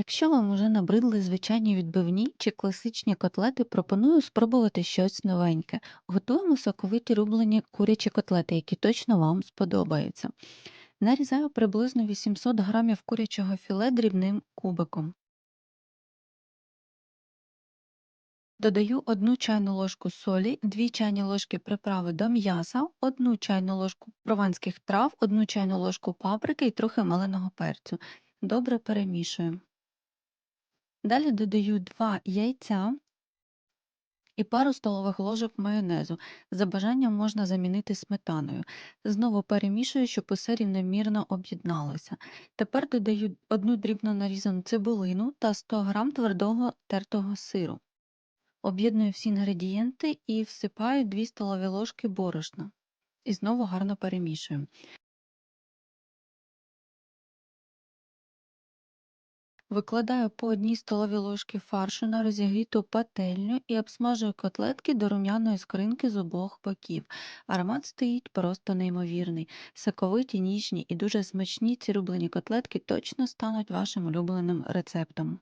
Якщо вам уже набридли звичайні відбивні чи класичні котлети, пропоную спробувати щось новеньке. Готуємо соковиті рублені курячі котлети, які точно вам сподобаються. Нарізаю приблизно 800 грамів курячого філе дрібним кубиком. Додаю 1 чайну ложку солі, 2 чайні ложки приправи до м'яса, 1 чайну ложку прованських трав, 1 чайну ложку паприки і трохи меленого перцю. Добре перемішую. Далі додаю 2 яйця і пару столових ложок майонезу. За бажанням можна замінити сметаною. Знову перемішую, щоб усе рівномірно об'єдналося. Тепер додаю одну дрібно нарізану цибулину та 100 г твердого тертого сиру. Об'єдную всі інгредієнти і всипаю 2 столові ложки борошна. І знову гарно перемішую. Викладаю по одній столовій ложки фаршу на розігріту пательню і обсмажую котлетки до рум'яної скринки з обох боків. Аромат стоїть просто неймовірний. Соковиті, ніжні і дуже смачні ці рублені котлетки точно стануть вашим улюбленим рецептом.